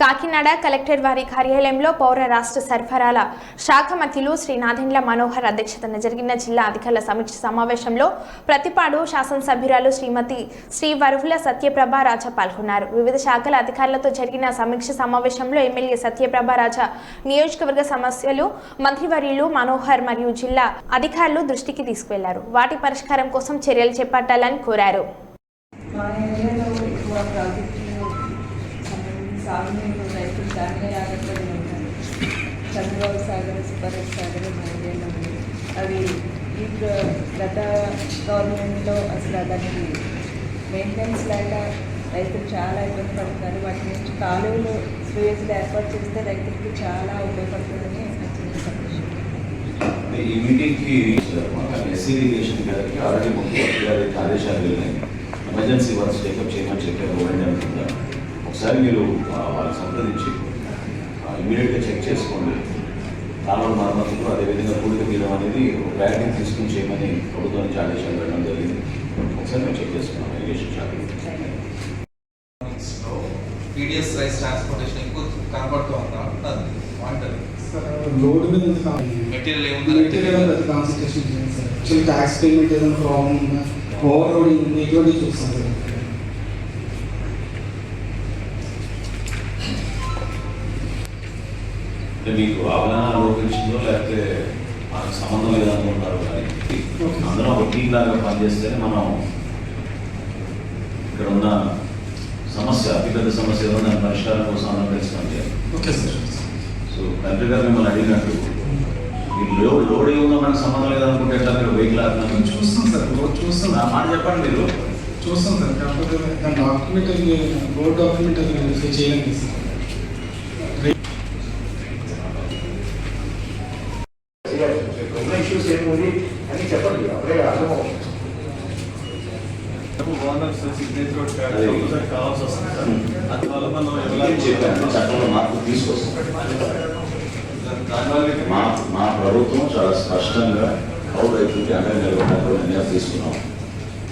Kakinada collector వారి కార్యాలయంలో పౌర రాష్ట్ర సరఫరాల శాఖ మంత్రులు శ్రీ నాదెండ్ల మనోహర్ అధ్యక్షతన జరిగిన జిల్లా అధికారుల సమీక్ష సమావేశంలో ప్రతిపాడు శాసనసభ్యురాలు శ్రీమతి శ్రీ వరువుల సత్యప్రభ రాజా పాల్గొన్నారు. వివిధ శాఖల అధికారులతో జరిగిన సమీక్ష సమావేశంలో ఎమ్మెల్యే సత్యప్రభ రాజా నియోజకవర్గ సమస్యలు మంత్రివర్యులు మనోహర్ మరియు జిల్లా అధికారులు దృష్టికి తీసుకువెళ్ళారు. వాటి పరిష్కారం కోసం చర్యలు చేపట్టాలని కోరారు. మా ఏరియాలో ఎక్కువ ప్రాజెక్టులు సాగునీరు రైతులు దానిలో ఆధారపడి ఉన్నాయి చంద్రబాబు సాగర్ సుపరెడ్ సాగర్ మా ఉంది అవి ఈ గత గవర్నమెంట్లో అసలు దానికి మెయింటెనెన్స్ లేక రైతులు చాలా ఇబ్బంది పడుతున్నారు. వాటి నుంచి కాలువలు స్వేజ్లు ఏర్పాటు చేస్తే రైతులకి చాలా ఉపయోగపడుతుందని ఈ మీటింగ్కి ఎస్సీ ఇరిగేషన్ గారికి ఆల్రెడీ ముఖ్యమంత్రి ఆదేశాలు వెళ్ళినాయి. ఎమర్జెన్సీ వర్క్స్ టేకప్ చేయమని చెప్పారు. ఒకసారి మీరు ఆ, వాళ్ళని సంప్రదించి ఇమీడియట్గా చెక్ చేసుకోండి. కాలువ మరమ్మతులు అదేవిధంగా కూడిక తీయడం అనేది ఒక ప్రయారిటీ తీసుకుని చేయమని ప్రభుత్వం నుంచి ఆదేశాలు వెళ్ళడం జరిగింది. ఒకసారి మేము చెక్ చేసుకున్నాం ఇరిగేషన్ శాఖ పీడిఎస్ రైస్ ట్రాన్స్పోర్టేషన్ ఎక్కువ కనబడుతూ ఉందా? లోడ్ మీద మెటీరియల్ ఏముంది? Material sir actually tax payment ఏదైనా ప్రాబ్లం ఉందా? ఓవర్ లోడింగ్ చూస్తాం అంటే మీకు అవగాహన లోపించిందో లేకపోతే మనకు సంబంధం లేదనుకుంటున్నారు కానీ అందరం ఒక టీం లాగా పనిచేస్తేనే మనం ఇక్కడ ఉన్న సమస్య అతిపెద్ద సమస్య ఏదో దాని పరిష్కారం కోసం అందరం కలిసి పనిచేయాలి. Okay sir. సో కలెక్టర్ గారు మిమ్మల్ని అడిగినట్టు ఈ లోడ్ ఏముందో మనకు సంబంధం లేదనుకుంటే ఎట్లా మీరు వెహికల్ ఆపినారు చూస్తాం సార్ చూస్తాం నా మాట చెప్పండి మీరు. చూస్తాం సార్ కాకపోతే దాని డాక్యుమెంట్ లోడ్ డాక్యుమెంట్ అది వెరిఫై చేయాలి సార్. అందుకే చెప్పాను చట్టంలో మార్పు తీసుకొస్తాం మా మా ప్రభుత్వం చాలా స్పష్టంగా కౌలు రైతులకి అండగా నిలబడినప్పుడు నిర్ణయాలు తీసుకున్నాం.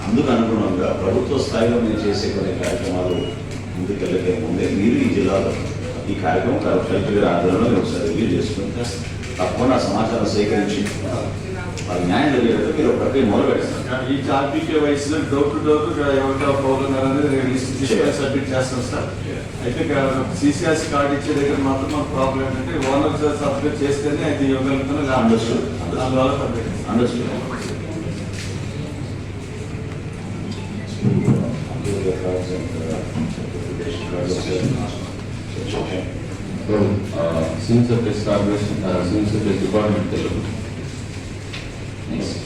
అందుకు అనుగుణంగా ప్రభుత్వ స్థాయిలో మేము చేసే కొన్ని కార్యక్రమాలు ముందుకెళ్ళకే ముందే మీరు ఈ జిల్లాలో ఈ కార్యక్రమం కలెక్టర్ గారి ఆధ్వర్యంలో మేము ఒకసారి రివ్యూ చేసుకుంటాం. తప్పకుండా సమాచారం సేకరించి వాళ్ళ న్యాయం జరిగేటట్టు మీరు ప్రక్రియ మొదలు పెడతారు. ఈ ఆర్పీకే వయసులో డోర్ టు డోర్ ఎవరితో పోతున్నారు అనేది సబ్మిట్ చేస్తాం సార్. అయితే సిసిఎస్ కార్డ్ ఇచ్చే దగ్గర మాత్రం మాకు ప్రాబ్లం ఏంటంటే ఓనర్ సబ్మిట్ చేస్తేనే అది ఇవ్వగలుగుతున్నా Understood. అందువల్ల submit Understood. Civil supplies corporation civil supplies department Telugu next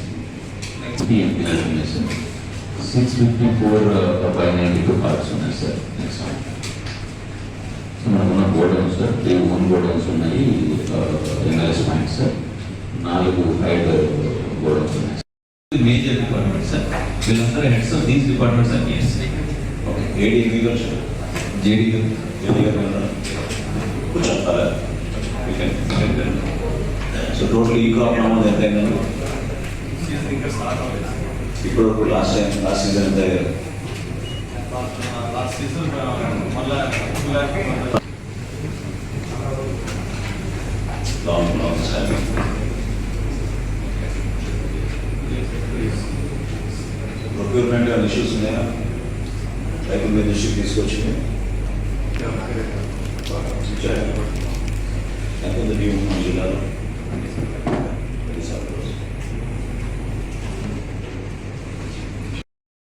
six fifty four by ninety two cards ఉన్నాయి సార్ నెక్స్ట్ సో మనకున్న godowns sir three own godowns ఉన్నాయి ఎన్ఎల్ఎస్ పాయింట్ సార్ నాలుగు hide godowns ఉన్నాయి major department sir వీళ్ళందరూ heads of these departments are as okay AD agriculture JD AD కొంచెం అలా so total ఈ crop నమోదు ఎంత అయిందండి ఇప్పుడు వరకు లాస్ట్ టైం లాస్ట్ సీజన్ ఎంత అయ్యారు లాస్ట్ సీజన్ మళ్ళీ లాంగ్ లాంగ్ స్టాండ్ ప్రొక్యూర్మెంట్ ఏమైనా ఇష్యూస్ ఉన్నాయా రైతుల మీద దృష్టికి తీసుకొచ్చింది ఎంత ఉంది బియ్యం మన జిల్లాలో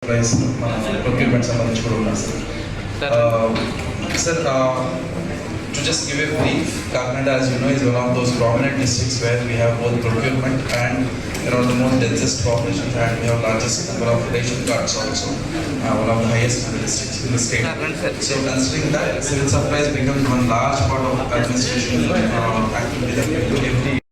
ప్రైస్ మన ప్రొక్యూర్మెంట్ సంబంధించి కూడా ఉన్నారు sir sir to just give a brief Kakinada as you know is one of those prominent districts where we have both procurement and you know the most densest population and we have largest number of ration cards also uh, one of the highest in the districts in the state so considering that civil supplies becomes one large part of administration uh, activity that we do every